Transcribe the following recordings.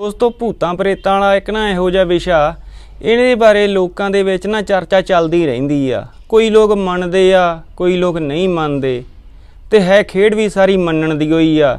ਦੋਸਤੋ ਭੂਤਾਂ ਪ੍ਰੇਤਾਂ ਵਾਲਾ ਇੱਕ ਨਾ ਇਹੋ ਜਿਹਾ ਵਿਸ਼ਾ, ਇਹਦੇ ਬਾਰੇ ਲੋਕਾਂ ਦੇ ਵਿੱਚ ਨਾ ਚਰਚਾ ਚੱਲਦੀ ਰਹਿੰਦੀ ਆ। ਕੋਈ ਲੋਕ ਮੰਨਦੇ ਆ, ਕੋਈ ਲੋਕ ਨਹੀਂ ਮੰਨਦੇ। ਤੇ ਹੈ ਖੇਡ ਵੀ ਸਾਰੀ ਮੰਨਣ ਦੀ ਹੋਈ ਆ।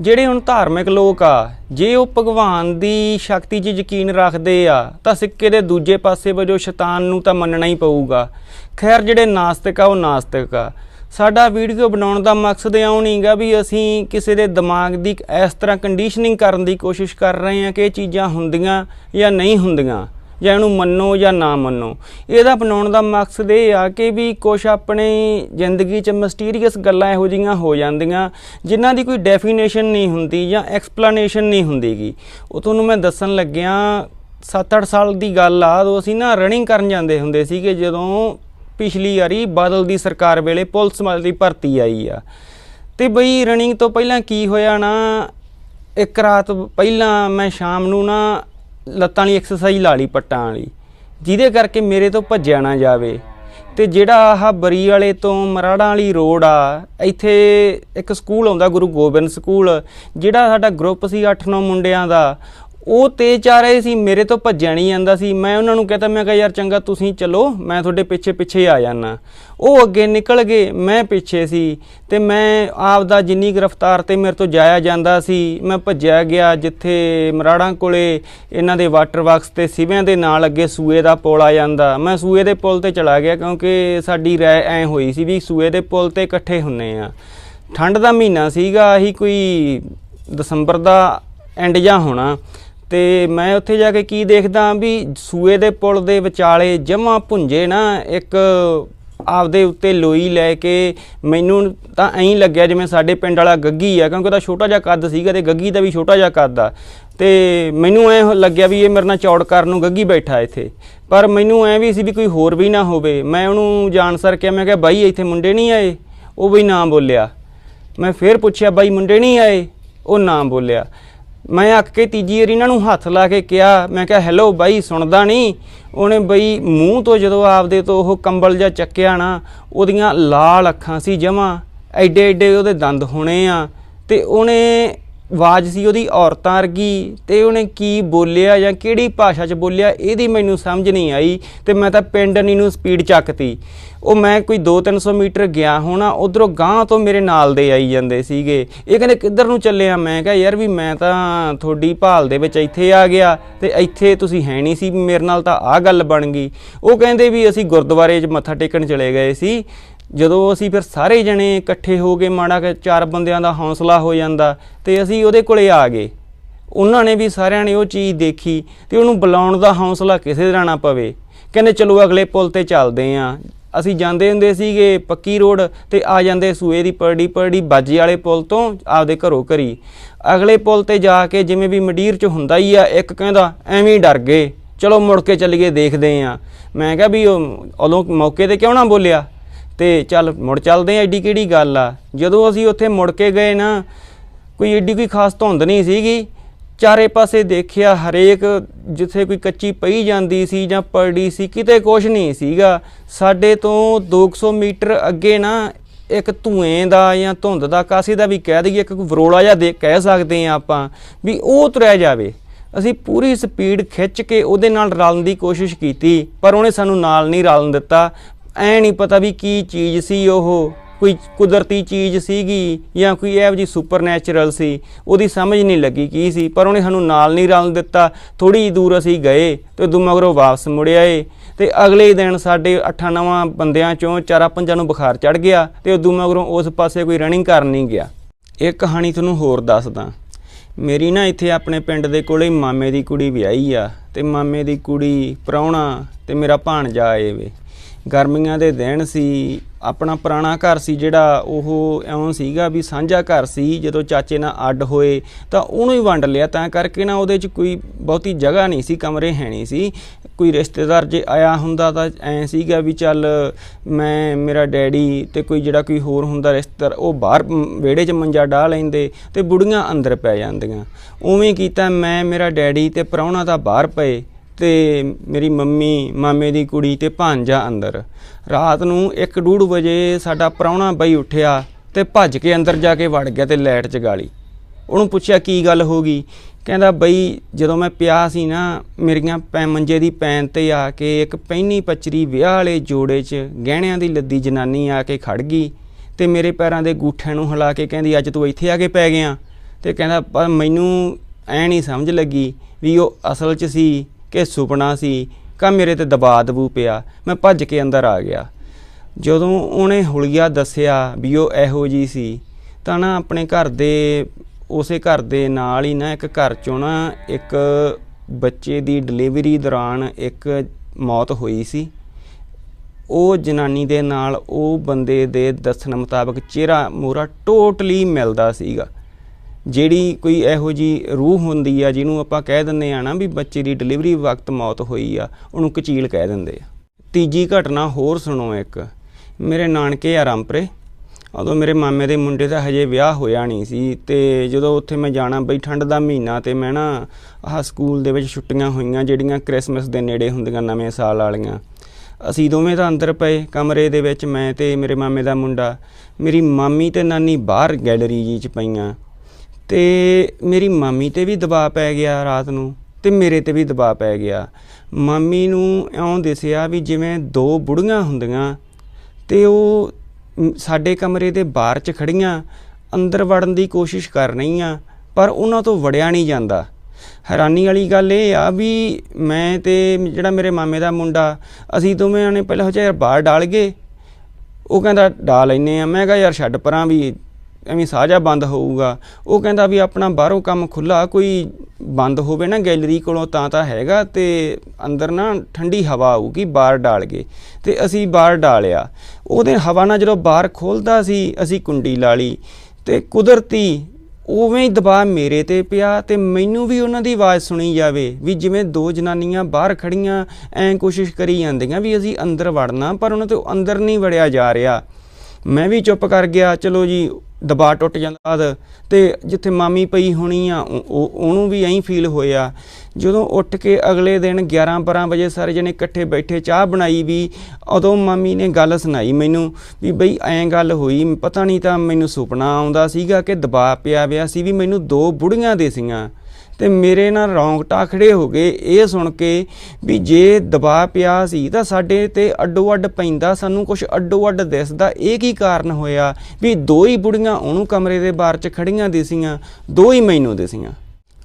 ਜਿਹੜੇ ਹੁਣ ਧਾਰਮਿਕ ਲੋਕ ਆ, ਜੇ ਉਹ ਭਗਵਾਨ ਦੀ ਸ਼ਕਤੀ 'ਚ ਯਕੀਨ ਰੱਖਦੇ ਆ, ਤਾਂ ਸਿੱਕੇ ਦੇ ਦੂਜੇ ਪਾਸੇ ਵਜੋਂ ਸ਼ੈਤਾਨ ਨੂੰ ਤਾਂ ਮੰਨਣਾ ਹੀ ਪਊਗਾ। ਖੈਰ, ਜਿਹੜੇ ਨਾਸਤਿਕ ਆ, ਉਹ ਨਾਸਤਿਕ ਆ। ਸਾਡਾ ਵੀਡੀਓ ਬਣਾਉਣ ਦਾ ਮਕਸਦ ਇਉਂ ਨਹੀਂਗਾ ਵੀ ਅਸੀਂ ਕਿਸੇ ਦੇ ਦਿਮਾਗ ਦੀ ਇਸ ਤਰ੍ਹਾਂ ਕੰਡੀਸ਼ਨਿੰਗ ਕਰਨ ਦੀ ਕੋਸ਼ਿਸ਼ ਕਰ ਰਹੇ ਹਾਂ ਕਿ ਇਹ ਚੀਜ਼ਾਂ ਹੁੰਦੀਆਂ ਜਾਂ ਨਹੀਂ ਹੁੰਦੀਆਂ, ਜਾਂ ਇਹਨੂੰ ਮੰਨੋ ਜਾਂ ਨਾ ਮੰਨੋ। ਇਹਦਾ ਬਣਾਉਣ ਦਾ ਮਕਸਦ ਇਹ ਆ ਕਿ ਵੀ ਕੁਝ ਆਪਣੇ ਜ਼ਿੰਦਗੀ 'ਚ ਮਿਸਟੀਰੀਅਸ ਗੱਲਾਂ ਇਹੋ ਜਿਹੀਆਂ ਹੋ ਜਾਂਦੀਆਂ, ਜਿਨ੍ਹਾਂ ਦੀ ਕੋਈ ਡੈਫੀਨੇਸ਼ਨ ਨਹੀਂ ਹੁੰਦੀ ਜਾਂ ਐਕਸਪਲੇਨੇਸ਼ਨ ਨਹੀਂ ਹੁੰਦੀਗੀ। ਉਹ ਤੁਹਾਨੂੰ ਮੈਂ ਦੱਸਣ ਲੱਗਿਆ 7-8 ਸਾਲ ਦੀ ਗੱਲ ਆ, ਉਦੋਂ ਅਸੀਂ ਨਾ ਰਨਿੰਗ ਕਰਨ ਜਾਂਦੇ ਹੁੰਦੇ ਸੀਗੇ ਜਦੋਂ ਪਿਛਲੀ ਵਾਰੀ ਬਾਦਲ ਦੀ ਸਰਕਾਰ ਵੇਲੇ ਪੁਲਿਸ ਵਾਲੀ ਦੀ ਭਰਤੀ ਆਈ ਆ। ਤੇ ਬਈ ਰਨਿੰਗ ਤੋਂ ਪਹਿਲਾਂ ਕੀ ਹੋਇਆ ਨਾ, ਇੱਕ ਰਾਤ ਪਹਿਲਾਂ ਮੈਂ ਸ਼ਾਮ ਨੂੰ ਨਾ ਲੱਤਾਂ ਵਾਲੀ ਐਕਸਰਸਾਈਜ਼ ਲਾ ਲਈ, ਪੱਟਾਂ ਵਾਲੀ, ਜਿਹਦੇ ਕਰਕੇ ਮੇਰੇ ਤੋਂ ਭੱਜਿਆ ਨਾ ਜਾਵੇ। ਤੇ ਜਿਹੜਾ ਆਹ ਬਰੀ ਵਾਲੇ ਤੋਂ ਮਰਾੜਾਂ ਵਾਲੀ ਰੋਡ ਆ, ਇੱਥੇ ਇੱਕ ਸਕੂਲ ਆਉਂਦਾ, ਗੁਰੂ ਗੋਬਿੰਦ ਸਕੂਲ ਜਿਹੜਾ ਸਾਡਾ ਗਰੁੱਪ ਸੀ 8-9 ਮੁੰਡਿਆਂ ਦਾ ਉਹ ਤੇਜ਼ ਆ ਰਹੇ ਸੀ, ਮੇਰੇ ਤੋਂ ਭੱਜਿਆ ਨਹੀਂ ਜਾਂਦਾ ਸੀ। ਮੈਂ ਉਹਨਾਂ ਨੂੰ ਕਹਤਾ, ਮੈਂ ਕਿਹਾ, ਯਾਰ ਚੰਗਾ, ਤੁਸੀਂ ਚਲੋ, ਮੈਂ ਤੁਹਾਡੇ ਪਿੱਛੇ ਪਿੱਛੇ ਆ ਜਾਣਾ ਉਹ ਅੱਗੇ ਨਿਕਲ ਗਏ, ਮੈਂ ਪਿੱਛੇ ਸੀ ਤੇ ਮੈਂ ਆਪ ਦਾ ਜਿੰਨੀ ਗ੍ਰਿਫਤਾਰ ਤੇ ਮੇਰੇ ਤੋਂ ਜਾਇਆ ਜਾਂਦਾ ਸੀ, ਮੈਂ ਭੱਜਿਆ ਗਿਆ ਜਿੱਥੇ ਮਰਾੜਾਂ ਕੋਲੇ ਇਹਨਾਂ ਦੇ ਵਾਟਰ ਵਰਕਸ ਤੇ ਸਿਵਿਆਂ ਦੇ ਨਾਲ ਅੱਗੇ ਸੂਏ ਦਾ ਪੁਲ ਆ ਜਾਂਦਾ। ਮੈਂ ਸੂਏ ਦੇ ਪੁਲ ਤੇ ਚਲਾ ਗਿਆ ਕਿਉਂਕਿ ਸਾਡੀ ਰਾਏ ਐ ਹੋਈ ਸੀ ਵੀ ਸੂਏ ਦੇ ਪੁਲ ਤੇ ਇਕੱਠੇ ਹੁੰਨੇ ਆ। ਠੰਡ ਦਾ ਮਹੀਨਾ ਸੀਗਾ, ਆਹੀ ਕੋਈ ਦਸੰਬਰ ਦਾ ਐਂਡ ਜਾਂ ਹੋਣਾ। ਤੇ ਮੈਂ ਉੱਥੇ ਜਾ ਕੇ ਕੀ ਦੇਖਦਾ ਵੀ ਸੂਏ ਦੇ ਪੁਲ ਦੇ ਵਿਚਾਲੇ ਜਮਾ ਭੁੰਜੇ ਨਾ, ਇੱਕ ਆਪਦੇ ਉੱਤੇ ਲੋਈ ਲੈ ਕੇ ਮੈਨੂੰ ਤਾਂ ਐਂ ਲੱਗਿਆ ਜਿਵੇਂ ਸਾਡੇ ਪਿੰਡ ਵਾਲਾ ਗੱਗੀ ਆ, ਕਿਉਂਕਿ ਉਹਦਾ ਛੋਟਾ ਜਿਹਾ ਕੱਦ ਸੀਗਾ ਤੇ ਗੱਗੀ ਦਾ ਵੀ ਛੋਟਾ ਜਿਹਾ ਕੱਦ ਆ। ਤੇ ਮੈਨੂੰ ਐ ਲੱਗਿਆ ਵੀ ਇਹ ਮੇਰੇ ਨਾਲ ਚੌੜ ਕਰਨ ਨੂੰ ਗੱਗੀ ਬੈਠਾ ਇੱਥੇ। ਪਰ ਮੈਨੂੰ ਐ ਵੀ ਸੀ ਵੀ ਕੋਈ ਹੋਰ ਵੀ ਨਾ ਹੋਵੇ। ਮੈਂ ਉਹਨੂੰ ਜਾਣ ਸਰ ਕਿਹਾ, ਮੈਂ ਕਿਹਾ, ਬਾਈ, ਇੱਥੇ ਮੁੰਡੇ ਨਹੀਂ ਆਏ? ਉਹ ਵੀ ਨਾ ਬੋਲਿਆ। ਮੈਂ ਫੇਰ ਪੁੱਛਿਆ, ਬਾਈ, ਮੁੰਡੇ ਨਹੀਂ ਆਏ? ਉਹ ਨਾ ਬੋਲਿਆ। ਮੈਂ ਅੱਕ ਕੇ ਤੀਜੀ ਵਾਰੀ ਇਹਨਾਂ ਨੂੰ ਹੱਥ ਲਾ ਕੇ ਕਿਹਾ, ਮੈਂ ਕਿਹਾ, ਹੈਲੋ ਬਾਈ, ਸੁਣਦਾ ਨਹੀਂ? ਉਹਨੇ ਬਈ ਮੂੰਹ ਤੋਂ ਜਦੋਂ ਆਪਦੇ ਤੋਂ ਉਹ ਕੰਬਲ ਜਿਹਾ ਚੱਕਿਆ ਨਾ, ਉਹਦੀਆਂ ਲਾਲ ਅੱਖਾਂ ਸੀ ਜਮਾ ਐਡੇ ਐਡੇ ਉਹਦੇ ਦੰਦ ਹੋਣੇ ਆ, ਤੇ ਉਹਨੇ ਆਵਾਜ਼ ਸੀ ਉਹਦੀ ਔਰਤਾਂ ਵਰਗੀ ਤੇ ਉਹਨੇ ਕੀ ਬੋਲਿਆ ਜਾਂ ਕਿਹੜੀ ਭਾਸ਼ਾ 'ਚ ਬੋਲਿਆ ਇਹਦੀ ਮੈਨੂੰ ਸਮਝ ਨਹੀਂ ਆਈ ਤੇ ਮੈਂ ਤਾਂ ਪਿੰਡ ਨੀ ਨੂੰ ਸਪੀਡ ਚੱਕਤੀ। ਉਹ ਮੈਂ ਕੋਈ 2-300 ਮੀਟਰ ਗਿਆ ਹੋਣਾ, ਉਧਰੋਂ ਗਾਂ ਤੋਂ ਮੇਰੇ ਨਾਲ ਦੇ ਆਈ ਜਾਂਦੇ ਸੀਗੇ। ਇਹ ਕਹਿੰਦੇ, ਕਿੱਧਰ ਨੂੰ ਚੱਲਿਆ? ਮੈਂ ਕਿਹਾ, ਯਾਰ ਵੀ ਮੈਂ ਤਾਂ ਤੁਹਾਡੀ ਭਾਲ ਦੇ ਵਿੱਚ ਇੱਥੇ ਆ ਗਿਆ ਤੇ ਇੱਥੇ ਤੁਸੀਂ ਹੈ ਨਹੀਂ ਸੀ, ਮੇਰੇ ਨਾਲ ਤਾਂ ਆਹ ਗੱਲ ਬਣ ਗਈ। ਉਹ ਕਹਿੰਦੇ ਵੀ ਅਸੀਂ ਗੁਰਦੁਆਰੇ 'ਚ ਮੱਥਾ ਟੇਕਣ ਚਲੇ ਗਏ ਸੀ ਜਦੋਂ ਅਸੀਂ ਫਿਰ ਸਾਰੇ ਜਣੇ ਇਕੱਠੇ ਹੋ ਕੇ ਮਾੜਾ ਕਿ ਚਾਰ ਬੰਦਿਆਂ ਦਾ ਹੌਸਲਾ ਹੋ ਜਾਂਦਾ ਤੇ ਅਸੀਂ ਉਹਦੇ ਕੋਲੇ ਆ ਗਏ। ਉਹਨਾਂ ਨੇ ਵੀ ਸਾਰਿਆਂ ਨੇ ਉਹ ਚੀਜ਼ ਦੇਖੀ ਤੇ ਉਹਨੂੰ ਬੁਲਾਉਣ ਦਾ ਹੌਸਲਾ ਕਿਸੇ ਦਾ ਨਾ ਪਵੇ। ਕਹਿੰਦੇ, ਚਲੋ ਅਗਲੇ ਪੁਲ ਤੇ ਚੱਲਦੇ ਆਂ। ਅਸੀਂ ਜਾਂਦੇ ਹੁੰਦੇ ਸੀਗੇ ਪੱਕੀ ਰੋਡ ਤੇ ਆ ਜਾਂਦੇ ਸੂਏ ਦੀ ਪਰੜੀ ਪਰੜੀ ਬਾਜੀ ਵਾਲੇ ਪੁਲ ਤੋਂ ਆਪਦੇ ਘਰੋਂ ਘਰੀ। ਅਗਲੇ ਪੁਲ ਤੇ ਜਾ ਕੇ ਜਿਵੇਂ ਵੀ ਮਡੀਰ ਚ ਹੁੰਦਾ ਹੀ ਆ, ਇੱਕ ਕਹਿੰਦਾ, ਐਵੇਂ ਡਰ ਗਏ। ਚਲੋ ਮੁੜ ਕੇ ਚੱਲੀਏ, ਦੇਖਦੇ ਆਂ। ਮੈਂ ਕਿਹਾ ਵੀ ਉਹ ਉਦੋਂ ਮੌਕੇ ਤੇ ਕਿਉਂ ਨਾ ਬੋਲਿਆ? ਤੇ ਚੱਲ ਮੁੜ ਚੱਲਦੇ ਆ, ਐਡੀ ਕਿਹੜੀ ਗੱਲ ਆ? ਜਦੋਂ ਅਸੀਂ ਉੱਥੇ ਮੁੜ ਕੇ ਗਏ ਨਾ, ਕੋਈ ਐਡੀ ਕੋਈ ਖਾਸ ਧੁੰਦ ਨਹੀਂ ਸੀਗੀ। ਚਾਰੇ ਪਾਸੇ ਦੇਖਿਆ ਹਰੇਕ ਜਿੱਥੇ ਕੋਈ ਕੱਚੀ ਪਈ ਜਾਂਦੀ ਸੀ ਜਾਂ ਪੜੀ ਸੀ, ਕਿਤੇ ਕੁਝ ਨਹੀਂ ਸੀਗਾ। ਸਾਡੇ ਤੋਂ 200 ਮੀਟਰ ਅੱਗੇ ਨਾ, ਇੱਕ ਧੂਏ ਦਾ ਜਾਂ ਧੁੰਦ ਦਾ, ਕਾਸੀ ਦਾ ਵੀ ਕਹਿ ਦਈਏ, ਇੱਕ ਵਰੋਲਾ ਜਿਹਾ ਦੇ, ਕਹਿ ਸਕਦੇ ਆ ਆਪਾਂ ਵੀ ਉਹ ਤੁਰਿਆ ਜਾਵੇ। ਅਸੀਂ ਪੂਰੀ ਸਪੀਡ ਖਿੱਚ ਕੇ ਉਹਦੇ ਨਾਲ ਰਲਣ ਦੀ ਕੋਸ਼ਿਸ਼ ਕੀਤੀ, ਪਰ ਉਹਨੇ ਸਾਨੂੰ ਨਾਲ ਨਹੀਂ ਰਲਣ ਦਿੱਤਾ। ਐ ਨਹੀਂ ਪਤਾ ਵੀ ਕੀ ਚੀਜ਼ ਸੀ ਉਹ, ਕੋਈ ਕੁਦਰਤੀ ਚੀਜ਼ ਸੀਗੀ ਜਾਂ ਕੋਈ ਇਹੋ ਜਿਹੀ ਸੁਪਰਨੈਚੁਰਲ ਸੀ, ਉਹਦੀ ਸਮਝ ਨਹੀਂ ਲੱਗੀ ਕੀ ਸੀ, ਪਰ ਉਹਨੇ ਸਾਨੂੰ ਨਾਲ ਨਹੀਂ ਰਲਣ ਦਿੱਤਾ। ਥੋੜੀ ਦੂਰ ਅਸੀਂ ਗਏ ਤੇ ਉਦੋਂ ਮਗਰੋਂ ਵਾਪਸ ਮੁੜ ਆਏ ਤੇ ਅਗਲੇ ਦਿਨ ਸਾਡੇ 8-9 ਬੰਦਿਆਂ ਚੋਂ ਚਾਰਾਂ ਪੰਜਾਂ ਨੂੰ ਬੁਖਾਰ ਚੜ ਗਿਆ ਤੇ ਉਦੋਂ ਮਗਰੋਂ ਉਸ ਪਾਸੇ ਕੋਈ ਰਨਿੰਗ ਕਰਨ ਨਹੀਂ ਗਿਆ। ਇਹ ਕਹਾਣੀ ਤੁਹਾਨੂੰ ਹੋਰ ਦੱਸਦਾ। ਮੇਰੀ ਨਾ ਇੱਥੇ ਆਪਣੇ ਪਿੰਡ ਦੇ ਕੋਲੇ ਮਾਮੇ ਦੀ ਕੁੜੀ ਵਿਆਹੀ ਆ ਤੇ ਮਾਮੇ ਦੀ ਕੁੜੀ ਪ੍ਰਾਹੁਣਾ ਤੇ ਮੇਰਾ ਭਾਣਜਾ ਆਏ ਵੇ। ਗਰਮੀਆਂ ਦੇ ਦਿਨ ਸੀ, ਆਪਣਾ ਪੁਰਾਣਾ ਘਰ ਸੀ ਜਿਹੜਾ ਉਹ ਐਉਂ ਸੀਗਾ ਵੀ ਸਾਂਝਾ ਘਰ ਸੀ, ਜਦੋਂ ਚਾਚੇ ਨਾਲ ਅੱਡ ਹੋਏ ਤਾਂ ਉਹਨੂੰ ਹੀ ਵੰਡ ਲਿਆ, ਤਾਂ ਕਰਕੇ ਨਾ ਉਹਦੇ 'ਚ ਕੋਈ ਬਹੁਤੀ ਜਗ੍ਹਾ ਨਹੀਂ ਸੀ, ਕਮਰੇ ਹੈ ਨਹੀਂ ਸੀ। ਕੋਈ ਰਿਸ਼ਤੇਦਾਰ ਜੇ ਆਇਆ ਹੁੰਦਾ ਤਾਂ ਐਂ ਸੀਗਾ ਵੀ ਚੱਲ ਮੈਂ, ਮੇਰਾ ਡੈਡੀ ਤੇ ਕੋਈ ਜਿਹੜਾ ਕੋਈ ਹੋਰ ਹੁੰਦਾ ਰਿਸ਼ਤੇਦਾਰ, ਉਹ ਬਾਹਰ ਵਿਹੜੇ 'ਚ ਮੰਜਾ ਢਾ ਲੈਂਦੇ ਤੇ ਬੁੜੀਆਂ ਅੰਦਰ ਪੈ ਜਾਂਦੀਆਂ। ਉਵੇਂ ਕੀਤਾ ਮੈਂ, ਮੇਰਾ ਡੈਡੀ ਤੇ ਪ੍ਰਾਹੁਣਾ ਤਾਂ ਬਾਹਰ ਪਏ। ਤੇ ਮੇਰੀ ਮੰਮੀ, ਮਾਮੇ ਦੀ ਕੁੜੀ ਤੇ ਭਾਂਜਾ ਅੰਦਰ। ਰਾਤ ਨੂੰ 1:30 ਵਜੇ ਸਾਡਾ ਪ੍ਰਾਹੁਣਾ ਬਈ ਉੱਠਿਆ ਤੇ ਭੱਜ ਕੇ ਅੰਦਰ ਜਾ ਕੇ ਵੜ ਗਿਆ ਤੇ ਲਾਈਟ ਜਗਾ ਲਈ ਉਹਨੂੰ ਪੁੱਛਿਆ, ਕੀ ਗੱਲ ਹੋ ਗਈ? ਕਹਿੰਦਾ, ਬਈ ਜਦੋਂ ਮੈਂ ਪਿਆ ਸੀ ਨਾ, ਮੇਰੀਆਂ ਪੈ, ਮੰਜੇ ਦੀ ਪੈਨ ਤੇ ਆ ਕੇ ਇੱਕ ਪਹਿਨੀ ਪਚਰੀ ਵਿਆਹ ਵਾਲੇ ਜੋੜੇ 'ਚ ਗਹਿਣਿਆਂ ਦੀ ਲੱਦੀ ਜਨਾਨੀ ਆ ਕੇ ਖੜ ਗਈ ਤੇ ਮੇਰੇ ਪੈਰਾਂ ਦੇ ਗੂਠਿਆਂ ਨੂੰ ਹਿਲਾ ਕੇ ਕਹਿੰਦੀ, ਅੱਜ ਤੂੰ ਇੱਥੇ ਆ ਕੇ ਪੈ ਗਿਆ। ਤੇ ਕਹਿੰਦਾ, ਪਰ ਮੈਨੂੰ ਐ ਨਹੀਂ ਸਮਝ ਲੱਗੀ ਵੀ ਉਹ ਅਸਲ 'ਚ ਸੀ ਕਿ ਸੁਪਨਾ ਸੀ, ਕਾ ਮੇਰੇ ਤੇ ਦਬਾ ਦਬੂ ਪਿਆ, ਮੈਂ ਭੱਜ ਕੇ ਅੰਦਰ ਆ ਗਿਆ। ਜਦੋਂ ਉਹਨੇ ਹੁਲੀਆ ਦੱਸਿਆ ਵੀ ਉਹ ਇਹੋ ਜੀ ਸੀ, ਤਾਂ ਨਾ ਆਪਣੇ ਘਰ ਦੇ, ਉਸੇ ਘਰ ਦੇ ਨਾਲ ਹੀ ਨਾ ਇੱਕ ਘਰ ਚੋਂ ਨਾ ਇੱਕ ਬੱਚੇ ਦੀ ਡਿਲੀਵਰੀ ਦੌਰਾਨ ਇੱਕ ਮੌਤ ਹੋਈ ਸੀ। ਉਹ ਜਨਾਨੀ ਦੇ ਨਾਲ ਉਹ ਬੰਦੇ ਦੇ ਦੱਸਣ ਮੁਤਾਬਕ ਚਿਹਰਾ ਮੋਰਾ ਟੋਟਲੀ ਮਿਲਦਾ ਸੀਗਾ। ਜਿਹੜੀ ਕੋਈ ਇਹੋ ਜੀ ਰੂਹ ਹੁੰਦੀ ਆ, ਜਿਹਨੂੰ ਆਪਾਂ ਕਹਿ ਦਿੰਦੇ ਆ ਨਾ ਵੀ ਬੱਚੇ ਦੀ ਡਿਲੀਵਰੀ ਵਕਤ ਮੌਤ ਹੋਈ ਆ, ਉਹਨੂੰ ਕਚੀਲ ਕਹਿ ਦਿੰਦੇ ਆ। ਤੀਜੀ ਘਟਨਾ ਹੋਰ ਸੁਣੋ ਇੱਕ। ਮੇਰੇ ਨਾਨਕੇ ਆ ਰਾਮਪੁਰੇ। ਉਦੋਂ ਮੇਰੇ ਮਾਮੇ ਦੇ ਮੁੰਡੇ ਦਾ ਹਜੇ ਵਿਆਹ ਹੋਇਆ ਨਹੀਂ ਸੀ ਤੇ ਜਦੋਂ ਉੱਥੇ ਮੈਂ ਜਾਣਾ ਬਈ ਠੰਡ ਦਾ ਮਹੀਨਾ ਤੇ ਮੈਂ ਨਾ ਆਹ ਸਕੂਲ ਦੇ ਵਿੱਚ ਛੁੱਟੀਆਂ ਹੋਈਆਂ, ਜਿਹੜੀਆਂ ਕ੍ਰਿਸਮਸ ਦੇ ਨੇੜੇ ਹੁੰਦੀਆਂ ਨਵੇਂ ਸਾਲ ਵਾਲੀਆਂ, ਅਸੀਂ ਦੋਵੇਂ ਤਾਂ ਅੰਦਰ ਪਏ ਕਮਰੇ ਦੇ ਵਿੱਚ, ਮੈਂ ਤੇ ਮੇਰੇ ਮਾਮੇ ਦਾ ਮੁੰਡਾ। ਮੇਰੀ ਮਾਮੀ ਤੇ ਨਾਨੀ ਬਾਹਰ ਗੈਲਰੀ ਜੀ ਚ ਪਈਆਂ। ਤੇ ਮੇਰੀ ਮਾਮੀ ਤੇ ਵੀ ਦਬਾਅ ਪੈ ਗਿਆ ਰਾਤ ਨੂੰ ਤੇ ਮੇਰੇ ਤੇ ਵੀ ਦਬਾਅ ਪੈ ਗਿਆ। ਮਾਮੀ ਨੂੰ ਇਉਂ ਦਿਸਿਆ ਵੀ ਜਿਵੇਂ ਦੋ ਬੁੜੀਆਂ ਹੁੰਦੀਆਂ ਤੇ ਉਹ ਸਾਡੇ ਕਮਰੇ ਦੇ ਬਾਹਰ ਚ ਖੜੀਆਂ, ਅੰਦਰ ਵੜਨ ਦੀ ਕੋਸ਼ਿਸ਼ ਕਰ ਰਹੀਆਂ, ਪਰ ਉਹਨਾਂ ਤੋਂ ਵੜਿਆ ਨਹੀਂ ਜਾਂਦਾ। ਹੈਰਾਨੀ ਵਾਲੀ ਗੱਲ ਇਹ ਆ ਵੀ ਮੈਂ ਤੇ ਜਿਹੜਾ ਮੇਰੇ ਮਾਮੇ ਦਾ ਮੁੰਡਾ, ਅਸੀਂ ਦੋਵੇਂ ਨੇ ਪਹਿਲਾਂ ਹਜ਼ਾਰ ਬਾਹਰ ਡਾਲ ਗਏ। ਉਹ ਕਹਿੰਦਾ ਡਾਲ ਲੈਨੇ ਆ। ਮੈਂ ਕਿਹਾ, ਯਾਰ, ਛੱਡ ਪਰਾਂ ਵੀ ਐਵੇਂ ਸਾਜਾ ਬੰਦ ਹੋਊਗਾ। ਉਹ ਕਹਿੰਦਾ ਵੀ ਆਪਣਾ ਬਾਹਰੋਂ ਕੰਮ ਖੁੱਲਾ ਕੋਈ ਬੰਦ ਹੋਵੇ ਨਾ ਗੈਲਰੀ ਕੋਲੋਂ ਤਾਂ ਤਾਂ ਹੈਗਾ ਤੇ ਅੰਦਰ ਨਾ ਠੰਡੀ ਹਵਾ ਆਊਗੀ ਬਾਹਰ ਡਾਲ ਕੇ। ਤੇ ਅਸੀਂ ਬਾਹਰ ਡਾਲਿਆ। ਉਹਦੇ ਹਵਾ ਨਾਲ ਜਦੋਂ ਬਾਹਰ ਖੋਲਦਾ ਸੀ, ਅਸੀਂ ਕੁੰਡੀ ਲਾ ਲਈ ਤੇ ਕੁਦਰਤੀ ਉਵੇਂ ਹੀ ਦਬਾਅ ਮੇਰੇ ਤੇ ਪਿਆ ਤੇ ਮੈਨੂੰ ਵੀ ਉਹਨਾਂ ਦੀ ਆਵਾਜ਼ ਸੁਣੀ ਜਾਵੇ ਵੀ ਜਿਵੇਂ ਦੋ ਜਨਾਨੀਆਂ ਬਾਹਰ ਖੜੀਆਂ, ਐਂ ਕੋਸ਼ਿਸ਼ ਕਰੀ ਜਾਂਦੀਆਂ ਵੀ ਅਸੀਂ ਅੰਦਰ ਵੜਨਾ ਪਰ ਉਹਨਾਂ ਤੋਂ ਅੰਦਰ ਨਹੀਂ ਵੜਿਆ ਜਾ ਰਿਹਾ। ਮੈਂ ਵੀ ਚੁੱਪ ਕਰ ਗਿਆ, ਚਲੋ ਜੀ ਦਬਾਅ ਟੁੱਟ ਜਾਂਦਾ ਬਾਅਦ। ਤੇ ਜਿੱਥੇ ਮਾਮੀ ਪਈ ਹੋਣੀ ਆ, ਉਹ- ਉਹ- ਉਹਨੂੰ ਵੀ ਐਂ ਫੀਲ ਹੋਇਆ। ਜਦੋਂ ਉੱਠ ਕੇ ਅਗਲੇ ਦਿਨ 11 12 ਵਜੇ ਸਾਰੇ ਜਣੇ ਇਕੱਠੇ ਬੈਠੇ, ਚਾਹ ਬਣਾਈ ਵੀ, ਉਦੋਂ ਮਾਮੀ ਨੇ ਗੱਲ ਸੁਣਾਈ ਮੈਨੂੰ ਵੀ ਬਈ ਐਂ ਗੱਲ ਹੋਈ, ਪਤਾ ਨਹੀਂ ਤਾਂ ਮੈਨੂੰ ਸੁਪਨਾ ਆਉਂਦਾ ਸੀਗਾ ਕਿ ਦਬਾਅ ਪਿਆ ਪਿਆ ਸੀ ਵੀ ਮੈਨੂੰ ਦੋ ਬੁੜੀਆਂ ਦੇ ਸੀਆਂ। ਤੇ ਮੇਰੇ ਨਾਲ ਰੌਂਗਟਾ ਖੜੇ ਹੋ ਗਏ। ਇਹ ਸੁਣ ਕੇ ਵੀ ਜੇ ਦਬਾਅ ਪਿਆ ਸੀ ਤਾਂ ਸਾਡੇ ਤੇ ਅੱਡੋ ਅੱਡ ਪੈਂਦਾ, ਸਾਨੂੰ ਕੁਝ ਅੱਡੋ ਅੱਡ ਦਿਸਦਾ। ਇਹ ਕੀ ਕਾਰਨ ਹੋਇਆ ਵੀ ਦੋ ਹੀ ਬੁੜੀਆਂ ਉਹਨੂੰ ਕਮਰੇ ਦੇ ਬਾਹਰ 'ਚ ਖੜੀਆਂ ਦਿਸੀਆਂ, ਦੋ ਹੀ ਮੈਨੂੰ ਦਿਸੀਆਂ?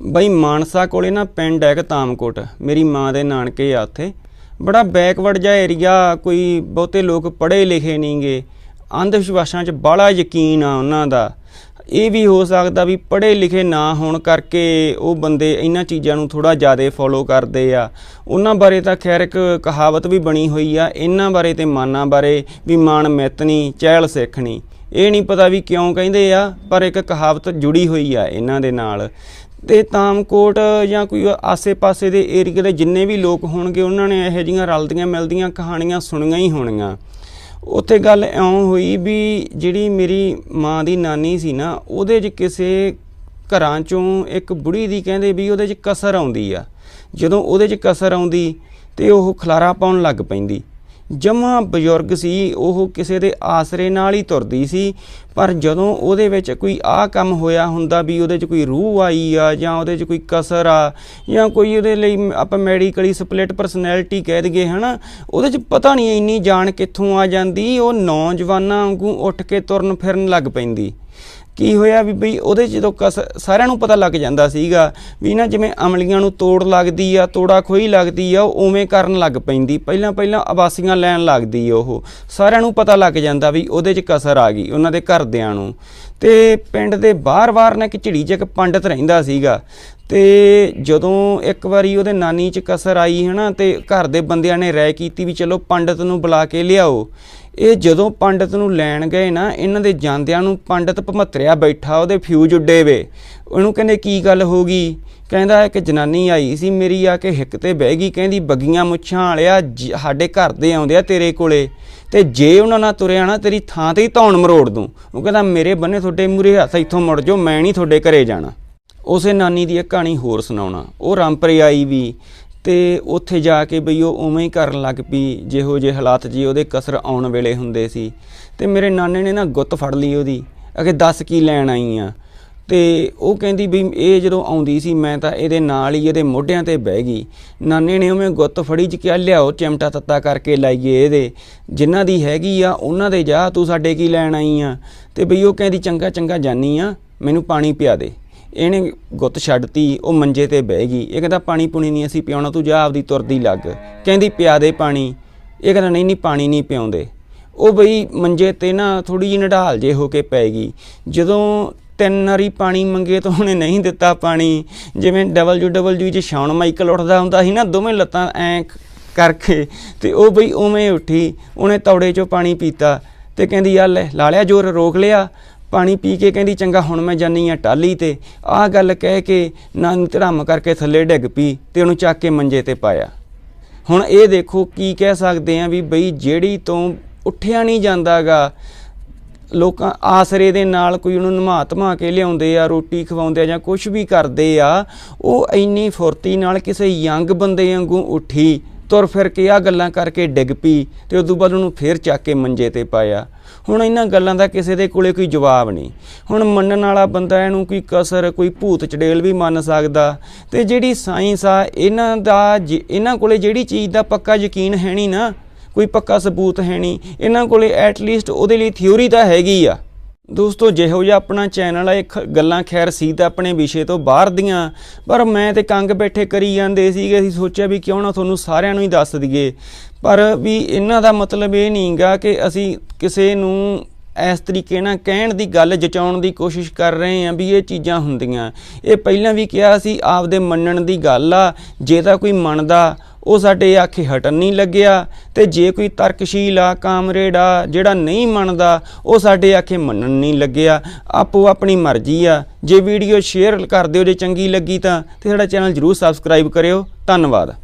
ਬਈ ਮਾਨਸਾ ਕੋਲੇ ਨਾ ਪਿੰਡ ਹੈ ਇੱਕ ਤਾਮਕੋਟ ਮੇਰੀ ਮਾਂ ਦੇ ਨਾਨਕੇ ਆ ਉੱਥੇ। ਬੜਾ ਬੈਕਵਰਡ ਜਿਹਾ ਏਰੀਆ ਕੋਈ ਬਹੁਤੇ ਲੋਕ ਪੜ੍ਹੇ ਲਿਖੇ ਨਹੀਂਗੇ ਅੰਧ ਵਿਸ਼ਵਾਸਾਂ 'ਚ ਬਾਹਲਾ ਯਕੀਨ ਆ ਉਹਨਾਂ ਦਾ। ਇਹ ਵੀ ਹੋ ਸਕਦਾ ਵੀ ਪੜ੍ਹੇ ਲਿਖੇ ਨਾ ਹੋਣ ਕਰਕੇ ਉਹ ਬੰਦੇ ਇਹਨਾਂ ਚੀਜ਼ਾਂ ਨੂੰ ਥੋੜਾ ਜ਼ਿਆਦਾ ਫੋਲੋ ਕਰਦੇ ਆ। ਉਹਨਾਂ ਬਾਰੇ ਤਾਂ ਖੈਰ ਇੱਕ ਕਹਾਵਤ ਵੀ ਬਣੀ ਹੋਈ ਆ, ਇਹਨਾਂ ਬਾਰੇ ਤੇ ਮਾਨਾਂ ਬਾਰੇ ਵੀ ਮਾਨ ਮਿੱਤਨੀ, ਚਹਿਲ ਸਿੱਖਣੀ। ਇਹ ਨਹੀਂ ਪਤਾ ਵੀ ਕਿਉਂ ਕਹਿੰਦੇ ਆ, ਪਰ ਇੱਕ ਕਹਾਵਤ ਜੁੜੀ ਹੋਈ ਆ ਇਹਨਾਂ ਦੇ ਨਾਲ। ਤੇ ਤਾਮਕੋਟ ਜਾਂ ਕੋਈ ਆਸੇ-ਪਾਸੇ ਦੇ ਏਰੀਏ ਦੇ ਜਿੰਨੇ ਵੀ ਲੋਕ ਹੋਣਗੇ, ਉਹਨਾਂ ਨੇ ਇਹੋ ਜਿਹੀਆਂ ਰਲਦੀਆਂ ਮਿਲਦੀਆਂ ਕਹਾਣੀਆਂ ਸੁਣੀਆਂ ਹੀ ਹੋਣੀਆਂ। ਉੱਥੇ ਗੱਲ ਇਉਂ ਹੋਈ ਵੀ ਜਿਹੜੀ ਮੇਰੀ ਮਾਂ ਦੀ ਨਾਨੀ ਸੀ ਨਾ, ਉਹਦੇ 'ਚ ਕਿਸੇ ਘਰਾਂ ਚੋਂ ਇੱਕ ਬੁੜੀ ਦੀ ਕਹਿੰਦੇ ਵੀ ਉਹਦੇ 'ਚ ਕਸਰ ਆਉਂਦੀ ਆ। ਜਦੋਂ ਉਹਦੇ 'ਚ ਕਸਰ ਆਉਂਦੀ ਤੇ ਉਹ ਖਲਾਰਾ ਪਾਉਣ ਲੱਗ ਪੈਂਦੀ। ਜਮਾ ਬਜ਼ੁਰਗ ਸੀ, ਉਹ ਕਿਸੇ ਦੇ ਆਸਰੇ ਨਾਲ ਹੀ ਤੁਰਦੀ ਸੀ, ਪਰ ਜਦੋਂ ਉਹਦੇ ਵਿੱਚ ਕੋਈ ਆਹ ਕੰਮ ਹੋਇਆ ਹੁੰਦਾ ਵੀ ਉਹਦੇ 'ਚ ਕੋਈ ਰੂਹ ਆਈ ਆ, ਜਾਂ ਉਹਦੇ 'ਚ ਕੋਈ ਕਸਰ ਆ, ਜਾਂ ਕੋਈ ਉਹਦੇ ਲਈ ਆਪਾਂ ਮੈਡੀਕਲੀ ਸਪਲਿਟ ਪਰਸਨੈਲਿਟੀ ਕਹਿ ਦਈਏ, ਹਨਾ, ਉਹਦੇ 'ਚ ਪਤਾ ਨਹੀਂ ਇੰਨੀ ਜਾਣ ਕਿੱਥੋਂ ਆ ਜਾਂਦੀ, ਉਹ ਨੌਜਵਾਨਾਂ ਵਾਂਗੂ ਉੱਠ ਕੇ ਤੁਰਨ ਫਿਰਨ ਲੱਗ ਪੈਂਦੀ। ਕੀ ਹੋਇਆ ਵੀ ਬਈ ਉਹਦੇ 'ਚ ਜਦੋਂ ਕਸ ਸਾਰਿਆਂ ਨੂੰ ਪਤਾ ਲੱਗ ਜਾਂਦਾ ਸੀਗਾ ਵੀ ਨਾ ਜਿਵੇਂ ਅਮਲੀਆਂ ਨੂੰ ਤੋੜ ਲੱਗਦੀ ਆ, ਤੋੜਾ ਖੋਈ ਲੱਗਦੀ ਆ, ਉਹ ਉਵੇਂ ਕਰਨ ਲੱਗ ਪੈਂਦੀ। ਪਹਿਲਾਂ ਪਹਿਲਾਂ ਆਵਾਸੀਆਂ ਲੈਣ ਲੱਗਦੀ ਉਹ। ਸਾਰਿਆਂ ਨੂੰ ਪਤਾ ਲੱਗ ਜਾਂਦਾ ਵੀ ਉਹਦੇ 'ਚ ਕਸਰ ਆ ਗਈ ਉਹਨਾਂ ਦੇ ਘਰਦਿਆਂ ਨੂੰ। ਤੇ ਪਿੰਡ ਦੇ ਬਾਹਰ-ਬਾਹਰ ਨਾ ਇੱਕ ਝਿੜੀ 'ਚ ਇੱਕ ਪੰਡਤ ਰਹਿੰਦਾ ਸੀਗਾ। ਤੇ ਜਦੋਂ ਇੱਕ ਵਾਰੀ ਉਹਦੇ ਨਾਨੀ 'ਚ ਕਸਰ ਆਈ ਹਨਾ, ਤੇ ਘਰ ਦੇ ਬੰਦਿਆਂ ਨੇ ਰਾਏ ਕੀਤੀ ਵੀ ਚਲੋ ਪੰਡਤ ਨੂੰ ਬੁਲਾ ਕੇ ਲਿਆਓ। ਇਹ ਜਦੋਂ ਪੰਡਤ ਨੂੰ ਲੈਣ ਗਏ ਨਾ, ਇਹਨਾਂ ਦੇ ਜਾਂਦਿਆਂ ਨੂੰ ਪੰਡਤ ਭਮਤਰਿਆ ਬੈਠਾ ਉਹਦੇ ਫਿਊਜ਼ ਉੱਡੇ ਵੇ। ਉਹਨੂੰ ਕਹਿੰਦੇ, ਕੀ ਗੱਲ ਹੋ ਗਈ? ਕਹਿੰਦਾ, ਇੱਕ ਜਨਾਨੀ ਆਈ ਸੀ ਮੇਰੀ ਆ ਕੇ ਹਿੱਕ ਤੇ ਬਹਿ ਗਈ, ਕਹਿੰਦੀ, ਬੱਗੀਆਂ ਮੁੱਛਾਂ ਵਾਲਿਆ, ਜ- ਸਾਡੇ ਘਰ ਦੇ ਆਉਂਦੇ ਆ ਤੇਰੇ ਕੋਲੇ। ਤੇ ਜੇ ਉਹਨਾਂ ਨਾਲ ਤੁਰਿਆ ਨਾ, ਤੇਰੀ ਥਾਂ ਤੇ ਹੀ ਧੌਣ ਮਰੋੜ ਦੂੰ। ਉਹ ਕਹਿੰਦਾ, ਮੇਰੇ ਬੰਨੇ ਤੁਹਾਡੇ ਮੂਰੇ ਹੱਥ ਇੱਥੋਂ ਮੁੜ ਜਾਓ, ਮੈਂ ਨਹੀਂ ਤੁਹਾਡੇ ਘਰੇ ਜਾਣਾ। ਉਸੇ ਨਾਨੀ ਦੀ ਇੱਕ ਕਹਾਣੀ ਹੋਰ ਸੁਣਾਉਣਾ। ਉਹ ਰਾਮਪਰੇ ਆਈ ਵੀ। ਤੇ ਉੱਥੇ ਜਾ ਕੇ ਬਈ ਉਹ ਉਵੇਂ ਹੀ ਕਰਨ ਲੱਗ ਪਈ, ਜਿਹੋ ਜਿਹੇ ਹਾਲਾਤ ਜੀ ਉਹਦੇ ਕਸਰ ਆਉਣ ਵੇਲੇ ਹੁੰਦੇ ਸੀ। ਤੇ ਮੇਰੇ ਨਾਨੇ ਨੇ ਨਾ ਗੁੱਤ ਫੜ ਲਈ ਉਹਦੀ ਅਗੇ ਦੱਸ ਕੀ ਲੈਣ ਆਈ ਆ। ਤੇ ਉਹ ਕਹਿੰਦੀ ਵੀ ਇਹ ਜਦੋਂ ਆਉਂਦੀ ਸੀ, ਮੈਂ ਤਾਂ ਇਹਦੇ ਨਾਲ ਹੀ ਇਹਦੇ ਮੋਢਿਆਂ ਤੇ ਬਹਿ ਗਈ। ਨਾਨੇ ਨੇ ਉਹਵੇਂ ਗੁੱਤ ਫੜੀ ਚ ਕਿਹਾ, ਲਿਆਓ ਚਿਮਟਾ ਤੱਤਾ ਕਰਕੇ ਲਾਈਏ ਇਹਦੇ। ਜਿਨ੍ਹਾਂ ਦੀ ਹੈਗੀ ਆ, ਉਹਨਾਂ ਦੇ ਜਾ, ਤੂੰ ਸਾਡੇ ਕੀ ਲੈਣ ਆਈ ਆ? ਤੇ ਬਈ ਉਹ ਕਹਿੰਦੀ ਚੰਗਾ ਚੰਗਾ ਜਾਨੀ ਆ, ਮੈਨੂੰ ਪਾਣੀ ਪਿਆ ਦੇ। ਇਹਨੇ ਗੁੱਤ ਛੱਡਤੀ ਉਹ ਮੰਜੇ ਤੇ ਬਹਿ ਗਈ। ਇਹ ਕਹਿੰਦਾ, ਪਾਣੀ ਪੁਣੀ ਨਹੀਂ ਅਸੀਂ ਪਿਆਉਣਾ, ਤੂੰ ਜਾ ਆਪਦੀ ਤੁਰਦੀ ਲੱਗ। ਕਹਿੰਦੀ, ਪਿਆ ਦੇ ਪਾਣੀ। ਇਹ ਕਹਿੰਦਾ, ਨਹੀਂ ਨਹੀਂ, ਪਾਣੀ ਨਹੀਂ ਪਿਆਉਂਦੇ। ਉਹ ਬਈ ਮੰਜੇ ਤੇ ਨਾ ਥੋੜੀ ਜਿਹੀ ਨਢਾਲ ਜੇ ਹੋ ਕੇ ਪੈ ਗਈ। ਜਦੋਂ ਤਿੰਨ ਵਾਰੀ ਪਾਣੀ ਮੰਗੇ ਤਾਂ ਉਹਨੇ ਨਹੀਂ ਦਿੱਤਾ ਪਾਣੀ। ਜਿਵੇਂ ਡਬਲਯੂ ਡਬਲਯੂ ਚ ਸ਼ਾਉਣ ਮਾਈਕਲ ਉੱਠਦਾ ਹੁੰਦਾ ਸੀ ਨਾ, ਦੋਵੇਂ ਲੱਤਾਂ ਐਂ ਕਰਕੇ ਤੇ ਉਹ ਬਈ ਉਵੇਂ ਉੱਠੀ, ਉਹਨੇ ਤੌੜੇ ਚੋਂ ਪਾਣੀ ਪੀਤਾ ਤੇ ਕਹਿੰਦੀ, ਆ ਲੈ, ਲਾ ਲਿਆ, ਜ਼ੋਰ ਰੋਕ ਲਿਆ। ਪਾਣੀ ਪੀ ਕੇ ਕਹਿੰਦੀ, ਚੰਗਾ, ਹੁਣ ਮੈਂ ਜਾਨੀ ਆ ਟਾਲੀ ਤੇ। ਆਹ ਗੱਲ ਕਹਿ ਕੇ ਨਾ ਧਰਮ ਕਰਕੇ ਥੱਲੇ ਡਿੱਗ ਪਈ ਤੇ ਉਹਨੂੰ ਚੱਕ ਕੇ ਮੰਜੇ ਤੇ ਪਾਇਆ। ਹੁਣ ਇਹ ਦੇਖੋ ਕੀ ਕਹਿ ਸਕਦੇ ਆ ਵੀ ਬਈ ਜਿਹੜੀ ਤੋਂ ਉੱਠਿਆ ਨਹੀਂ ਜਾਂਦਾਗਾ, ਲੋਕਾਂ ਆਸਰੇ ਦੇ ਨਾਲ ਕੋਈ ਉਹਨੂੰ ਨਮਾ ਧਮਾ ਕੇ ਲਿਆਉਂਦੇ ਆ, ਰੋਟੀ ਖਵਾਉਂਦੇ ਆ ਜਾਂ ਕੁਝ ਵੀ ਕਰਦੇ ਆ, ਉਹ ਇੰਨੀ ਫੁਰਤੀ ਨਾਲ ਕਿਸੇ ਯੰਗ ਬੰਦੇ ਵਾਂਗੂ ਉੱਠੀ, ਤੁਰ ਫਿਰ ਕੇ ਆ ਗੱਲਾਂ ਕਰਕੇ ਡਿੱਗ ਪਈ ਤੇ ਤੋਂ ਬਾਅਦ ਉਹਨੂੰ ਫੇਰ ਚੱਕ ਕੇ ਮੰਜੇ ਤੇ ਪਾਇਆ। ਹੁਣ ਇਹਨਾਂ ਗੱਲਾਂ ਦਾ ਕਿਸੇ ਦੇ ਕੋਲੇ ਕੋਈ ਜਵਾਬ ਨਹੀਂ। ਹੁਣ ਮੰਨਣ ਵਾਲਾ ਬੰਦਾ ਇਹਨੂੰ ਕੋਈ ਕਸਰ, ਕੋਈ ਭੂਤ ਚੜੇਲ ਵੀ ਮੰਨ ਸਕਦਾ। ਤੇ ਜਿਹੜੀ ਸਾਇੰਸ ਆ, ਇਹਨਾਂ ਦਾ ਜ- ਇਹਨਾਂ ਕੋਲੇ ਜਿਹੜੀ ਚੀਜ਼ ਦਾ ਪੱਕਾ ਯਕੀਨ ਹੈ ਨਹੀਂ ਨਾ, ਕੋਈ ਪੱਕਾ ਸਬੂਤ ਹੈ ਨਹੀਂ, ਇਹਨਾਂ ਕੋਲੇ ਐਟ ਲੀਸਟ ਉਹਦੇ ਲਈ ਥਿਉਰੀ ਤਾਂ ਹੈਗੀ ਆ। ਦੋਸਤੋ, ਜਿਹੋ ਜਿਹਾ ਆਪਣਾ ਚੈਨਲ ਆ ਇਹ ਖ- ਗੱਲਾਂ ਖੈਰ ਸੀ ਤਾਂ ਆਪਣੇ ਵਿਸ਼ੇ ਤੋਂ ਬਾਹਰ ਦੀਆਂ, ਪਰ ਮੈਂ ਤੇ ਕੰਗ ਬੈਠੇ ਕਰੀ ਜਾਂਦੇ ਸੀਗੇ, ਅਸੀਂ ਸੋਚਿਆ ਵੀ ਕਿਉਂ ਨਾ ਤੁਹਾਨੂੰ ਸਾਰਿਆਂ ਨੂੰ ਹੀ ਦੱਸ ਦਈਏ। ਪਰ ਵੀ ਇਹਨਾਂ ਦਾ ਮਤਲਬ ਇਹ ਨਹੀਂਗਾ ਕਿ ਅਸੀਂ ਕਿਸੇ ਨੂੰ ਇਸ ਤਰੀਕੇ ਨਾਲ ਕਹਿਣ ਦੀ ਗੱਲ, ਜਚਾਉਣ ਦੀ ਕੋਸ਼ਿਸ਼ ਕਰ ਰਹੇ ਹਾਂ ਵੀ ਇਹ ਚੀਜ਼ਾਂ ਹੁੰਦੀਆਂ। ਇਹ ਪਹਿਲਾਂ ਵੀ ਕਿਹਾ ਸੀ, ਆਪਦੇ ਮੰਨਣ ਦੀ ਗੱਲ ਆ, ਜੇ ਤਾਂ ਕੋਈ ਮੰਨਦਾ ਉਹ ਸਾਡੇ ਆਖੇ ਹਟਣ ਨਹੀਂ ਲੱਗਿਆ। ਤੇ ਜੇ ਕੋਈ ਤਰਕਸ਼ੀਲ ਆ, ਕਾਮਰੇਡ ਆ, ਜਿਹੜਾ ਨਹੀਂ ਮੰਨਦਾ, ਉਹ ਸਾਡੇ ਆਖੇ ਮੰਨਣ ਨਹੀਂ ਲੱਗਿਆ। ਆਪੋ ਆਪਣੀ ਮਰਜ਼ੀ ਆ। ਜੇ ਵੀਡੀਓ ਸ਼ੇਅਰ ਕਰ ਦਿਓ, ਜੇ ਚੰਗੀ ਲੱਗੀ ਤਾਂ, ਤੇ ਸਾਡਾ ਚੈਨਲ ਜਰੂਰ ਸਬਸਕ੍ਰਾਈਬ ਕਰਿਓ। ਧੰਨਵਾਦ।